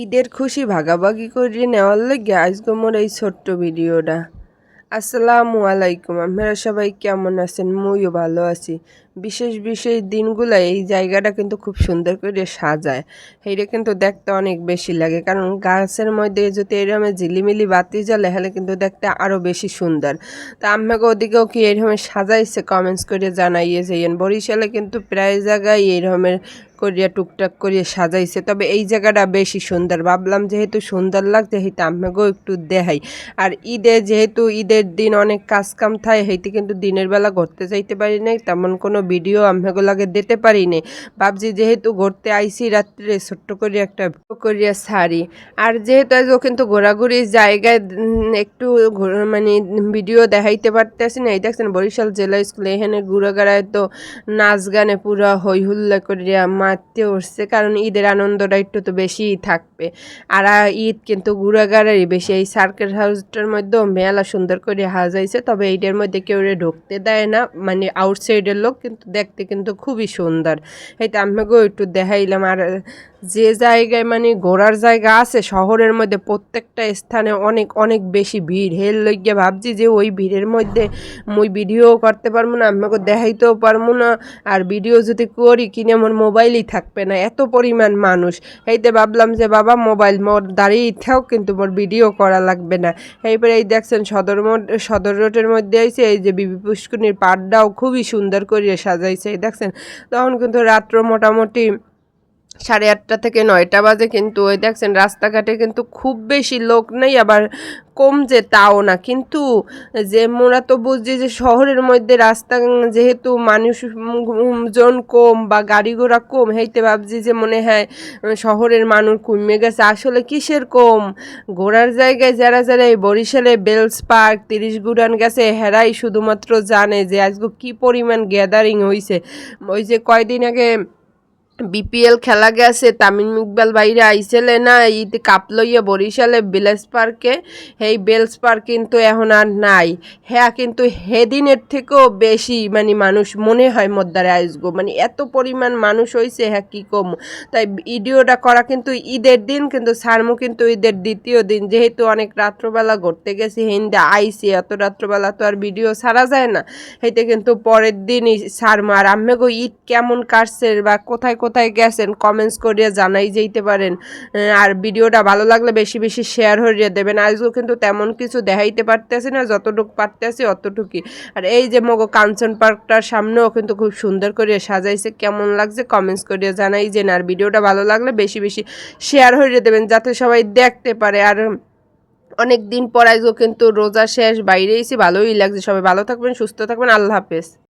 ঈদের খুশি ভাগাভাগি করে নেওয়ার লাগে আজকে মোর এই ছোট্ট ভিডিওটা। আসসালামু আলাইকুম, আপনারা সবাই কেমন আছেন? মুইও ভালো আছি। বিশেষ বিশেষ দিনগুলো এই জায়গাটা কিন্তু খুব সুন্দর করে সাজায়। এইটা কিন্তু দেখতে অনেক বেশি লাগে। কারণ গাছের মধ্যে যদি এরকম ঝিলিমিলি বাতি জ্বলে হলে কিন্তু দেখতে আরও বেশি সুন্দর। তা আমাকে ওদিকেও কি এরকম সাজাইছে? কমেন্টস করে জানাইয়েছে বরিশালে কিন্তু প্রায় জায়গায় এইরকমের করিয়া টুকটাক করিয়া সাজাইছে। তবে এই জায়গাটা বেশি সুন্দর। ভাবলাম যেহেতু সুন্দর লাগছে, সেইটা আমাকেও একটু দেখাই। আর ঈদে যেহেতু ঈদের দিন অনেক কাজ কাম থাকে, সেইটি কিন্তু দিনের বেলা ঘুরতে যাইতে পারি নাই। তেমন কোনো ভিডিও আমাগুলাকে দিতে পারি নাই ভাবছি যেহেতু ঘুরতে আইসি রাত্রে ছোট্ট করে একটা করিয়া ছাড়ি আর যেহেতু আজও কিন্তু ঘোরাঘুরির জায়গায় একটু মানে ভিডিও দেখাইতে পারতেছি না। এই দেখছেন বরিশাল জেলা স্কুলে, এখানে ঘুরাগাড়ায় তো নাচ গানে পুরা হই হুল্লা করিয়া মারতে উঠছে। কারণ ঈদের আনন্দটা একটু তো বেশিই থাকবে। আর ঈদ কিন্তু ঘুরাগাড়ারই বেশি। এই সার্কেল হাউসটার মধ্যেও মেলা সুন্দর করে হাজাইছে তবে এইটার মধ্যে কেউ ঢুকতে দেয় না। মানে আউটসাইডের লোক কিন্তু দেখতে কিন্তু খুবই সুন্দর। এই তো আমাকেও একটু দেখাইলাম আর যে জায়গায় মানে ঘোরার জায়গা আছে, শহরের মধ্যে প্রত্যেকটা স্থানে অনেক অনেক বেশি ভিড়। হেল লইয়া ভাবছি যে ওই ভিড়ের মধ্যে মুই ভিডিও করতে পারব না, আমাকে দেখাইতেও পারব না, আর ভিডিও যদি করি কিনে আমার মোবাইলই থাকবে না, এত পরিমাণ মানুষ। এইতে ভাবলাম যে, বাবা, মোবাইল মোর দাঁড়িয়ে থাও কিন্তু মোর ভিডিও করা লাগবে না। এইবারে এই দেখছেন সদর সদর রোডের মধ্যে আইছে, এই যে বিবি পুষ্করণীর পাড়টাও খুবই সুন্দর করে সাজাইছে, এই দেখছেন? তখন কিন্তু রাত্র মোটামুটি সাড়ে আটটা থেকে নয়টা বাজে কিন্তু ওই দেখছেন রাস্তাঘাটে কিন্তু খুব বেশি লোক নেই, আবার কম যে তাও না। কিন্তু যে মোরা তো বুঝছি যে শহরের মধ্যে রাস্তা যেহেতু মানুষ জন কম বা গাড়ি ঘোড়া কম হেইতে ভাবছি যে মনে হয় শহরের মানুষ কমে গেছে। আসলে কিসের কম? ঘোরার জায়গায় যারা যারা এই বরিশালে বেলস পার্ক, তিরিশ গুড়ান গেছে, হেরাই শুধুমাত্র জানে যে আজকে কি পরিমাণ গ্যাদারিং হয়েছে ওই যে কয়দিন আগে বিপিএল খেলা গেছে, তামিম ইকবাল বাইরে আইসেলে না, ঈদ কাপ লইয়া বরিশালে বেলস পার্কে। সেই বেলস পার্ক কিন্তু এখন আর নাই। হ্যাঁ কিন্তু হেদিনের থেকেও বেশি মানে মানুষ মনে হয় মদ্দারে আসব মানে এত পরিমাণ মানুষ হয়েছে হ্যাঁ কী কম? তাই ভিডিওটা করা কিন্তু ঈদের দিন, কিন্তু সারমু কিন্তু ঈদের দ্বিতীয় দিন। যেহেতু অনেক রাত্রবেলা ঘুরতে গেছি, হিন্দে আইসি, এত রাত্রবেলা তো আর ভিডিও ছাড়া যায় না। সেইতে কিন্তু পরের দিনই সারমু আর আম্মেগো ঈদ কেমন কাটছে বা কোথায় কোথায় গেছেন? কমেন্টস করিয়া জানাই যেতে পারেন। আর ভিডিওটা ভালো লাগলে বেশি বেশি শেয়ার হরিয়ে দেবেন। আজও কিন্তু তেমন কিছু দেখাইতে পারতেছি না, যতটুকু পারতেছি অতটুকুই। আর এই যে মগো কাঞ্চন পার্কটার সামনেও কিন্তু খুব সুন্দর করে সাজাইছে, কেমন লাগছে কমেন্টস করিয়া জানাই যে আর ভিডিওটা ভালো লাগলে বেশি বেশি শেয়ার হরিয়ে দেবেন, যাতে সবাই দেখতে পারে। আর অনেক দিন পর আজও কিন্তু রোজা শেষ, বাইরে এসে ভালোই লাগছে। সবাই ভালো থাকবেন, সুস্থ থাকবেন, আল্লাহ হাফেজ।